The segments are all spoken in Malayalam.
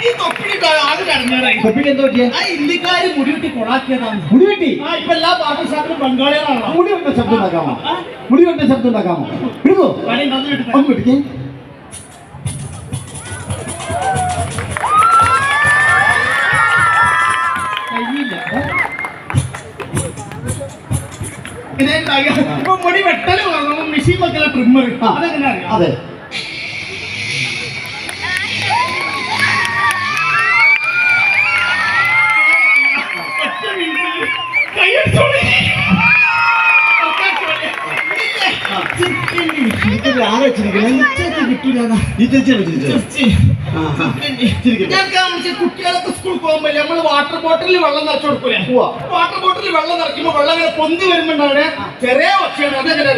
ഈ തൊപ്പിലിട്ട് ആകെ കടഞ്ഞാറായി തൊപ്പിക്ക് എന്താ പറ്റിയ? ആ ഇന്ത്യക്കാര് മുടിവിട്ടി കൊളാക്കിയതാണ്. മുടി ആ ഇപ്പൊ എല്ലാ ബാർബർ ഷാപ്പിലും ബംഗാളികളാണല്ലോ. മുടി വെട്ട ശബ്ദം ഉണ്ടാക്കാമോ? മുടി വെട്ട ശബ്ദം ഉണ്ടാക്കാമോ? എടുക്കോ പണി ഉണ്ടാക്കി വിട്ടു ഒന്ന് പിടിക്കേ. കഴിയില്ല ഇതേ ഉണ്ടാക്കിയ ഇപ്പൊ മുടി വെട്ടൽ മെഷീൻ വെക്കല ട്രിമ്മർ ആ. അതെങ്ങനെ അറിയാം? അതെ. കിട്ടൂല ഈ ഞാൻ കാണിച്ച കുട്ടികളൊക്കെ സ്കൂളിൽ പോകുമ്പോ നമ്മൾ വാട്ടർ ബോട്ടിലിൽ വെള്ളം നിറച്ചു കൊടുക്കൂലേ? വാട്ടർ ബോട്ടിലിൽ വെള്ളം നിറയ്ക്കുമ്പോ വെള്ളം ഇങ്ങനെ പൊന്തി വരുമ്പോ ചെറിയ അതെങ്ങനെ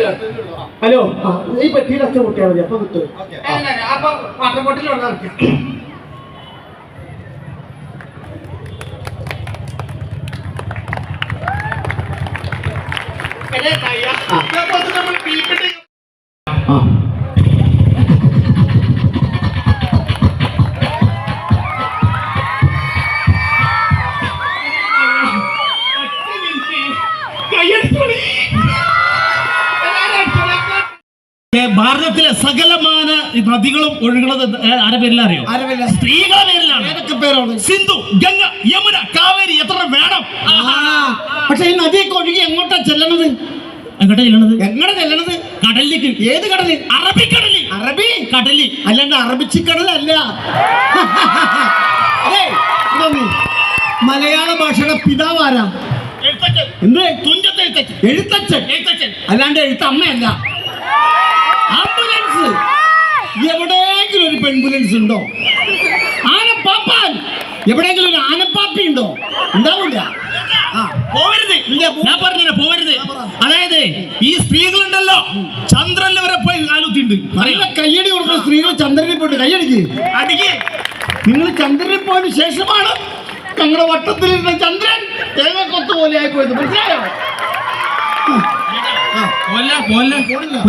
ഹലോ ഈ പറ്റിയുടെ അച്ഛൻ കുട്ടിയാ മതി. അപ്പൊ കിട്ടും അപ്പൊ വാട്ടർ ബോട്ടിലിൽ വെള്ളം നിറയ്ക്കാം. എന്നെ തന്നെ നമ്മൾ പീപ്പിട്ട് ഭാരതത്തിലെ സകലമാന നദികളും ഒഴുകുന്നത് ആരെ പേരിലാ? അറിയോ സ്ത്രീകളുടെ പേരിലാണ്. ഏതൊക്കെ പേരാണ്? സിന്ധു ഗംഗ യമുന കാവേരി എത്ര വേണം? പക്ഷെ ഈ നദിയൊക്കെ ഒഴുകി എങ്ങോട്ടാ ചെല്ലണത്? എങ്ങോട്ടാ ചെല്ലണത്? എങ്ങനെ ചെല്ലണത്? കടലിലേക്ക്. ഏത് കടൽ? അറബിക്കടലിൽ അറബി? കടലിൽ അല്ലാണ്ട് അറബിച്ചിക്കടലല്ല. മലയാള ഭാഷയുടെ പിതാവാരാ എന്ത്? തുഞ്ചത്ത് എഴുത്തച്ഛൻ. എഴുത്തച്ഛൻ. എഴുത്തച്ഛൻ. അല്ലാണ്ട് എഴുത്ത അമ്മയല്ല. ആംബുലൻസ്. എവിടെയെങ്കിലും ഒരു പെൺബുലൻസ് ഉണ്ടോ? ആനപ്പാപ്പാൻ. എവിടെയെങ്കിലും ഒരു ആനപ്പാപ്പി ഉണ്ടോ? ഉണ്ടാവില്ല. പോവരുത്. ഞാൻ പറഞ്ഞില്ല പോവരുത്. ഈ സ്ത്രീകളുണ്ടല്ലോ. ചന്ദ്രനിൽ വരെ പോയി കാലുത്തിണ്ട്. നല്ല കയ്യടി കൊടുക്കുന്ന സ്ത്രീകൾ ചന്ദ്രനിൽ പോയിട്ട് കയ്യടിക്ക്. അടിക്ക്. നിങ്ങൾ ചന്ദ്രനിൽ പോയതിനു ശേഷമാണ് ഞങ്ങളുടെ വട്ടത്തിലിരുന്ന ചന്ദ്രൻ തേങ്ങക്കൊത്ത പോലെ പോലെ ആയിപ്പോയത് മനസ്സിലായോ?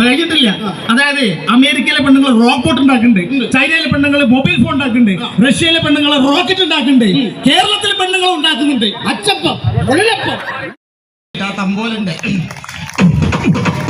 കഴിഞ്ഞിട്ടില്ല അതായത് അമേരിക്കയിലെ പെണ്ണുങ്ങൾ റോക്കോട്ട് ഉണ്ടാക്കുന്നുണ്ട്. ചൈനയിലെ പെണ്ണുങ്ങൾ മൊബൈൽ ഫോൺ ഉണ്ടാക്കുന്നുണ്ട്. റഷ്യയിലെ പെണ്ണുങ്ങൾ റോക്കറ്റ് ഉണ്ടാക്കുന്നുണ്ട്. കേരളത്തിലെ പെണ്ണുങ്ങൾ ഉണ്ടാക്കുന്നുണ്ട്. അച്ചപ്പം തമ്പോലുണ്ട്. ഈ ഐറ്റംസ്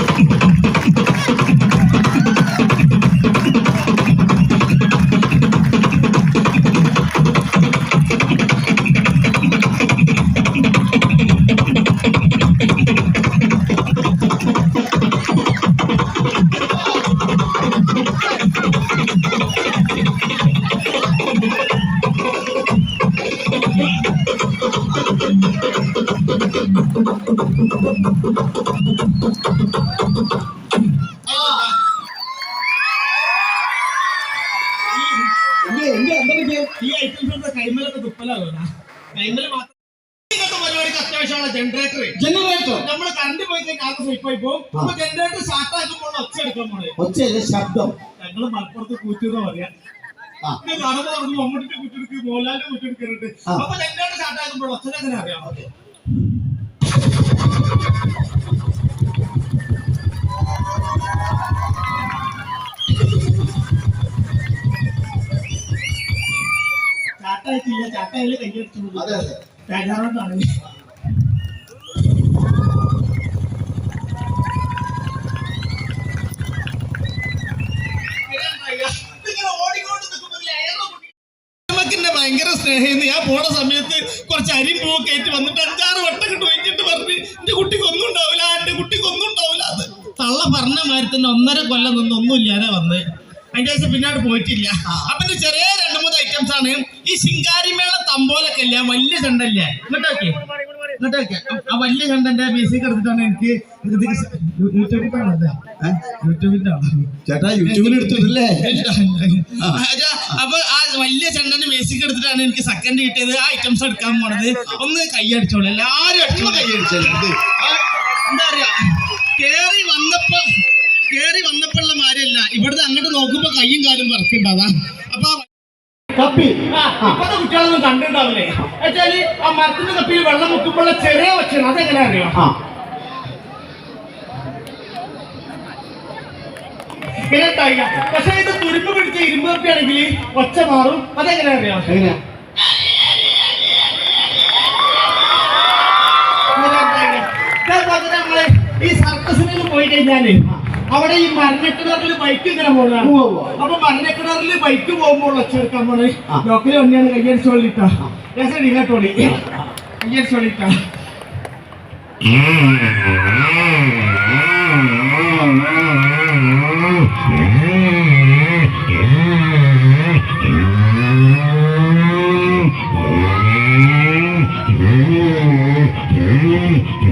ജനറേറ്റർ ജനറേറ്റർ നമ്മൾ കറണ്ട് പോയി കഴിഞ്ഞാൽ ആകെ ആയി പോകും. അപ്പൊ ജനറേറ്റർ സ്റ്റാർട്ട് ആക്കുമ്പോൾ ഒച്ച എടുക്കാൻ പോണേ ഒച്ചയല്ല ശബ്ദം. ഞങ്ങൾ മലപ്പുറത്ത് കൂറ്റിന്ന് പറയാ നടന്നു പറഞ്ഞു മമ്മൂട്ടിന്റെ കുറ്റിയെടുക്ക് മോഹൻലാലിന്റെ കുറ്റിയെടുക്കരുത് ആ. അപ്പൊ ജനറേറ്റർ സ്റ്റാർട്ട് ആക്കുമ്പോൾ ഒച്ച അറിയാം? അതെ അതെ. രാജാറാണ് നമുക്കിന്റെ ഭയങ്കര സ്നേഹം ഞാൻ പോണ സമയത്ത് കുറച്ച് അരിയും പൂവൊക്കെ ആയിട്ട് വന്നിട്ട് അഞ്ചാറ് വട്ടം കൊണ്ട് വെച്ചിട്ട് പറഞ്ഞ് എന്റെ കുട്ടിക്ക് ഒന്നും ഉണ്ടാവില്ല എന്റെ കുട്ടിക്ക് ഒന്നും ഉണ്ടാവില്ല. അത് തള്ള പറഞ്ഞ മാതിരി തന്നെ ഒന്നര കൊല്ലം നിന്ന് ഒന്നും ഇല്ലാതെ വന്ന്. അതിന്റെ ശേഷം പിന്നാട് പോയിട്ടില്ല. അപ്പൊ ചെറിയ ഐറ്റംസ് ആണ് ഈ ശിങ്കാരിമേള തമ്പോലൊക്കെ ഇല്ല? വലിയ ചെണ്ടല്ലേ? ഇങ്ങോട്ടൊക്കെ ഇങ്ങോട്ടൊക്കെ ആ വലിയ ചെണ്ടന്റെ ബേസിക് എടുത്തിട്ടാണ് എനിക്ക് ചേട്ടാ യൂട്യൂബിൽ എടുത്തിട്ടില്ലേ അപ്പൊ ആ വലിയ ചണ്ടന് ബേസിക് എടുത്തിട്ടാണ് എനിക്ക് സെക്കൻഡ് കിട്ടിയത്. ആ ഐറ്റംസ് എടുക്കാൻ പോണത്. ഒന്ന് കൈയടിച്ചോളൂ എല്ലാരും അടിച്ചോളൂ. കൈയടിച്ചോളൂ എന്താ പറയാ? കേറി വന്നപ്പോ കേറി വന്നപ്പോഴുള്ള മാരല്ല ഇവിടുന്ന് അങ്ങോട്ട് നോക്കുമ്പോ കയ്യും കാലും വറക്കുണ്ടാവാ അപ്പൊ ആ കപ്പി. ഇപ്പത്തെ കുട്ടികളൊന്നും കണ്ടിട്ടുണ്ടാവില്ലേ? വെച്ചാൽ ആ മരത്തിന്റെ കപ്പിയിൽ വെള്ളം മുക്കുമ്പോഴുള്ള ചെറിയ പക്ഷണം അതെങ്ങനെ അറിയോ? ഇങ്ങനെ ടൈഗ പക്ഷെ ഇത് തുരുമ്പ് പിടിച്ച ഇരുമ്പ് കപ്പിയാണെങ്കിൽ ഒച്ച മാറും. അതെങ്ങനെ അറിയോ? എങ്ങനെയാ നമ്മൾ ഈ സർക്കസിനൊക്കെ പോയി കഴിഞ്ഞാൽ അവിടെ ഈ മരണക്കിണറിൽ ബൈക്ക് ഇങ്ങനെ പോകണം അപ്പൊ മരണക്കിണറിൽ ബൈക്ക് പോകുമ്പോൾ ചെറുക്കാൻ പോണേ. ഡോക്ടറെ ഒന്നെയാണ് കയ്യടിച്ചു കൊള്ളിട്ടാ. ഞാൻ ഇങ്ങോട്ടോളി കയ്യടിച്ച് കൊള്ളിട്ടാ. Mm-hmm.